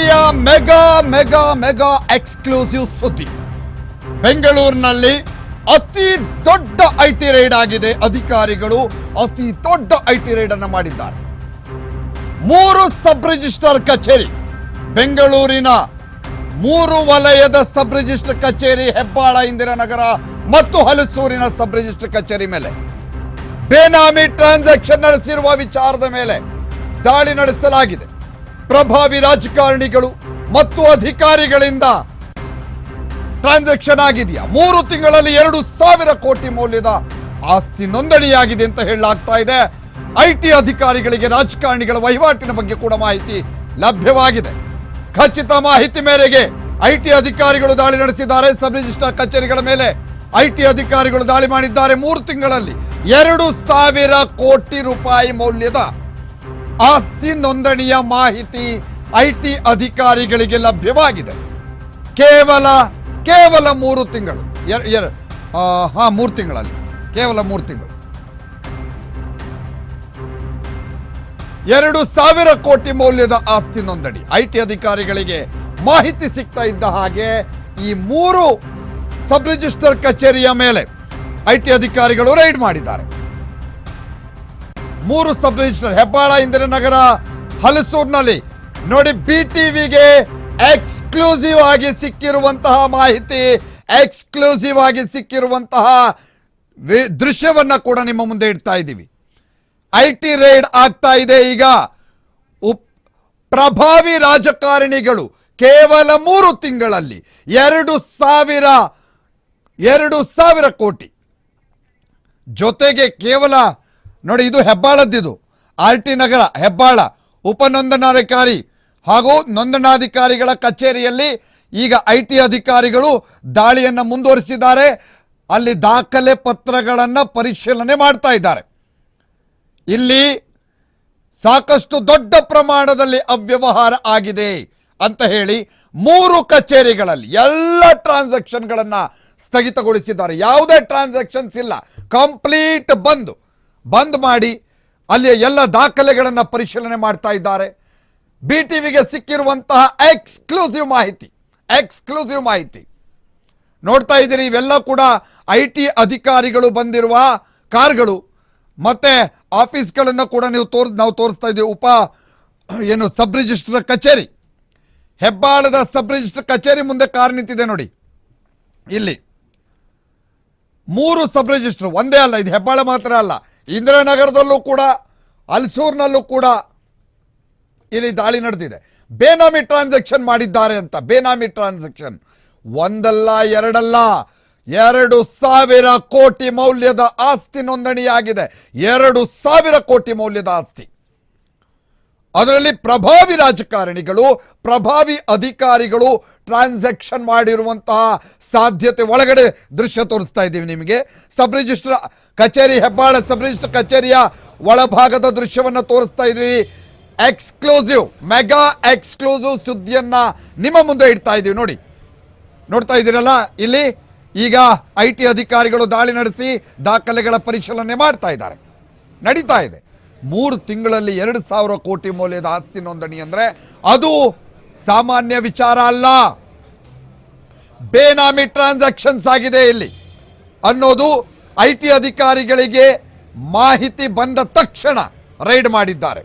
ಐಟಿಯ mega mega mega exclusive ಸುದ್ದಿ. ಬೆಂಗಳೂರಿನಲ್ಲಿ ಅತಿ ದೊಡ್ಡ ಐಟಿ ರೈಡ್ ಆಗಿದೆ. ಅಧಿಕಾರಿಗಳು ಅತಿ ದೊಡ್ಡ ಐಟಿ ರೈಡ್ ಅನ್ನು ಮಾಡಿದ್ದಾರೆ. ಮೂರು ಸಬ್ ರಿಜಿಸ್ಟರ್ ಕಚೇರಿ. ಬೆಂಗಳೂರಿನ ಮೂರು ವಲಯದ ಸಬ್ ರಿಜಿಸ್ಟರ್ ಕಚೇರಿ, ಹೆಬ್ಬಾಳ, ಇಂದಿರಾನಗರ ಮತ್ತು ಹಲಸೂರಿನ ಸಬ್ ರಿಜಿಸ್ಟರ್ ಕಚೇರಿ ಮೇಲೆ. ಬೇನಾಮಿ ಟ್ರಾನ್ಸಾಕ್ಷನ್ ನಡೆಸಿರುವ ವಿಚಾರದ ಮೇಲೆ ದಾಳಿ ನಡೆಸಲಾಗಿದೆ. ಪ್ರಭಾವಿ ರಾಜಕಾರಣಿಗಳು ಮತ್ತು ಅಧಿಕಾರಿಗಳಿಂದ ಟ್ರಾನ್ಸಾಕ್ಷನ್ ಆಗಿದೆಯಾ? ಮೂರು ತಿಂಗಳಲ್ಲಿ ಎರಡು ಸಾವಿರ ಕೋಟಿ ಮೌಲ್ಯದ ಆಸ್ತಿ ನೋಂದಣಿಯಾಗಿದೆ ಅಂತ ಹೇಳಲಾಗ್ತಾ ಇದೆ. ಐಟಿ ಅಧಿಕಾರಿಗಳಿಗೆ, ರಾಜಕಾರಣಿಗಳ ವಹಿವಾಟಿನ ಬಗ್ಗೆ ಕೂಡ ಮಾಹಿತಿ ಲಭ್ಯವಾಗಿದೆ. ಖಚಿತ ಮಾಹಿತಿ ಮೇರೆಗೆ ಐಟಿ ಅಧಿಕಾರಿಗಳು ದಾಳಿ ನಡೆಸಿದ್ದಾರೆ. ಸಬ್ ರಿಜಿಸ್ಟ್ರಾರ್ ಕಚೇರಿಗಳ ಮೇಲೆ ಐಟಿ ಅಧಿಕಾರಿಗಳು ದಾಳಿ ಮಾಡಿದ್ದಾರೆ. ಮೂರು ತಿಂಗಳಲ್ಲಿ ಎರಡು ಸಾವಿರ ಕೋಟಿ ರೂಪಾಯಿ ಮೌಲ್ಯದ ಆಸ್ತಿ ನೋಂದಣಿಯ ಮಾಹಿತಿ ಐಟಿ ಅಧಿಕಾರಿಗಳಿಗೆ ಲಭ್ಯವಾಗಿದೆ. ಕೇವಲ ಕೇವಲ ಮೂರು ತಿಂಗಳು. ಹಾ, ಮೂರು ತಿಂಗಳಲ್ಲಿ. ಕೇವಲ ಮೂರು ತಿಂಗಳು. ಎರಡು ಸಾವಿರ ಕೋಟಿ ಮೌಲ್ಯದ ಆಸ್ತಿ ನೋಂದಣಿ. ಐಟಿ ಅಧಿಕಾರಿಗಳಿಗೆ ಮಾಹಿತಿ ಸಿಗ್ತಾ ಇದ್ದ ಹಾಗೆ ಈ ಮೂರು ಸಬ್ ರಿಜಿಸ್ಟರ್ ಕಚೇರಿಯ ಮೇಲೆ ಐಟಿ ಅಧಿಕಾರಿಗಳು ರೈಡ್ ಮಾಡಿದ್ದಾರೆ. ಮೂರು ಸಬ್ ರಿಜಿಸ್ಟರ್ ಹೆಬ್ಬಾಳ, ಇಂದಿರಾನಗರ, ಹಲಸೂರಿನಲ್ಲಿ. ನೋಡಿ ಬಿ ಟಿವಿಗೆ ಎಕ್ಸ್ಕ್ಲೂಸಿವ್ ಆಗಿ ಸಿಕ್ಕಿರುವಂತಹ ಮಾಹಿತಿ, ಎಕ್ಸ್ಕ್ಲೂಸಿವ್ ಆಗಿ ಸಿಕ್ಕಿರುವಂತಹ ದೃಶ್ಯವನ್ನ ಕೂಡ ನಿಮ್ಮ ಮುಂದೆ ಇಡ್ತಾ ಇದ್ದೀವಿ. ಐ ಟಿ ರೈಡ್ ಆಗ್ತಾ ಇದೆ ಈಗ. ಪ್ರಭಾವಿ ರಾಜಕಾರಣಿಗಳು ಕೇವಲ ಮೂರು ತಿಂಗಳಲ್ಲಿ ಎರಡು ಸಾವಿರ ಎರಡು ಸಾವಿರ ಕೋಟಿ ಜೊತೆಗೆ ಕೇವಲ ನೋಡಿ, ಇದು ಹೆಬ್ಬಾಳದ್ದಿದು. ಆರ್ ಟಿ ನಗರ, ಹೆಬ್ಬಾಳ ಉಪನೋಂದಣಾಧಿಕಾರಿ ಹಾಗೂ ನೋಂದಣಾಧಿಕಾರಿಗಳ ಕಚೇರಿಯಲ್ಲಿ ಈಗ ಐ ಟಿ ಅಧಿಕಾರಿಗಳು ದಾಳಿಯನ್ನು ಮುಂದುವರಿಸಿದ್ದಾರೆ. ಅಲ್ಲಿ ದಾಖಲೆ ಪತ್ರಗಳನ್ನು ಪರಿಶೀಲನೆ ಮಾಡ್ತಾ ಇದ್ದಾರೆ. ಇಲ್ಲಿ ಸಾಕಷ್ಟು ದೊಡ್ಡ ಪ್ರಮಾಣದಲ್ಲಿ ಅವ್ಯವಹಾರ ಆಗಿದೆ ಅಂತ ಹೇಳಿ ಮೂರು ಕಚೇರಿಗಳಲ್ಲಿ ಎಲ್ಲ ಟ್ರಾನ್ಸಾಕ್ಷನ್ಗಳನ್ನು ಸ್ಥಗಿತಗೊಳಿಸಿದ್ದಾರೆ. ಯಾವುದೇ ಟ್ರಾನ್ಸಾಕ್ಷನ್ಸ್ ಇಲ್ಲ. ಕಂಪ್ಲೀಟ್ ಬಂದ್. ಬಂದ್ ಮಾಡಿ ಅಲ್ಲಿಯ ಎಲ್ಲ ದಾಖಲೆಗಳನ್ನು ಪರಿಶೀಲನೆ ಮಾಡ್ತಾ ಇದ್ದಾರೆ. ಬಿ ಟಿವಿಗೆ ಸಿಕ್ಕಿರುವಂತಹ ಎಕ್ಸ್ಕ್ಲೂಸಿವ್ ಮಾಹಿತಿ ಎಕ್ಸ್ಕ್ಲೂಸಿವ್ ಮಾಹಿತಿ. ನೋಡ್ತಾ ಇದ್ದೀರಿ, ಇವೆಲ್ಲ ಕೂಡ ಐ ಟಿ ಅಧಿಕಾರಿಗಳು ಬಂದಿರುವ ಕಾರ್ಗಳು. ಮತ್ತೆ ಆಫೀಸ್ಗಳನ್ನು ಕೂಡ ನೀವು ತೋರ್ ನಾವು ತೋರಿಸ್ತಾ ಇದ್ದೀವಿ. ಉಪ, ಏನು ಸಬ್ ರಿಜಿಸ್ಟರ್ ಕಚೇರಿ. ಹೆಬ್ಬಾಳದ ಸಬ್ ರಿಜಿಸ್ಟರ್ ಕಚೇರಿ ಮುಂದೆ ಕಾರ್ ನಿಂತಿದೆ ನೋಡಿ. ಇಲ್ಲಿ. ಮೂರು ಸಬ್ ರಿಜಿಸ್ಟರ್ ಒಂದೇ ಅಲ್ಲ, ಇದು ಹೆಬ್ಬಾಳ ಮಾತ್ರ ಅಲ್ಲ. ಇಂದಿರಾನಗರದಲ್ಲೂ ಕೂಡ, ಅಲ್ಸೂರ್ನಲ್ಲೂ ಕೂಡ ಇಲ್ಲಿ ದಾಳಿ ನಡೆದಿದೆ. ಬೇನಾಮಿ ಟ್ರಾನ್ಸಾಕ್ಷನ್ ಮಾಡಿದ್ದಾರೆ ಅಂತ, ಬೇನಾಮಿ ಟ್ರಾನ್ಸಾಕ್ಷನ್. ಒಂದಲ್ಲ, ಎರಡಲ್ಲ, ಎರಡು ಸಾವಿರ ಕೋಟಿ ಮೌಲ್ಯದ ಆಸ್ತಿ ನೋಂದಣಿಯಾಗಿದೆ. ಎರಡು ಸಾವಿರ ಕೋಟಿ ಮೌಲ್ಯದ ಆಸ್ತಿ. ಅದರಲ್ಲಿ ಪ್ರಭಾವಿ ರಾಜಕಾರಣಿಗಳು, ಪ್ರಭಾವಿ ಅಧಿಕಾರಿಗಳು ಟ್ರಾನ್ಸಾಕ್ಷನ್ ಮಾಡಿರುವಂತಹ ಸಾಧ್ಯತೆ ಒಳಗಡೆ ದೃಶ್ಯ ತೋರಿಸ್ತಾ ಇದ್ದೀವಿ ನಿಮಗೆ. ಸಬ್ ರಿಜಿಸ್ಟರ್ ಕಚೇರಿ ಹೆಬ್ಬಾಳ ಸಬ್ ರಿಜಿಸ್ಟರ್ ಕಚೇರಿಯ ಒಳಭಾಗದ ದೃಶ್ಯವನ್ನು ತೋರಿಸ್ತಾ ಇದ್ದೀವಿ. ಎಕ್ಸ್ಕ್ಲೂಸಿವ್ ಮೆಗಾ ಎಕ್ಸ್ಕ್ಲೂಸಿವ್ ಸುದ್ದಿಯನ್ನ ನಿಮ್ಮ ಮುಂದೆ ಇಡ್ತಾ ಇದ್ದೀವಿ. ನೋಡಿ, ನೋಡ್ತಾ ಇದ್ದೀರಲ್ಲ? ಇಲ್ಲಿ ಈಗ ಐ ಅಧಿಕಾರಿಗಳು ದಾಳಿ ನಡೆಸಿ ದಾಖಲೆಗಳ ಪರಿಶೀಲನೆ ಮಾಡ್ತಾ ಇದ್ದಾರೆ. ನಡೀತಾ ಇದೆ. ಮೂರು ತಿಂಗಳಲ್ಲಿ ಎರಡು ಸಾವಿರ ಕೋಟಿ ಮೌಲ್ಯದ ಆಸ್ತಿ ನೋಂದಣಿ ಅಂದರೆ ಅದು ಸಾಮಾನ್ಯ ವಿಚಾರ ಅಲ್ಲ. ಬೇನಾಮಿ ಟ್ರಾನ್ಸಾಕ್ಷನ್ಸ್ ಆಗಿದೆ ಇಲ್ಲಿ. ಅನ್ನೋದು ಐ ಟಿ ಅಧಿಕಾರಿಗಳಿಗೆ ಮಾಹಿತಿ ಬಂದ ತಕ್ಷಣ ರೈಡ್ ಮಾಡಿದ್ದಾರೆ.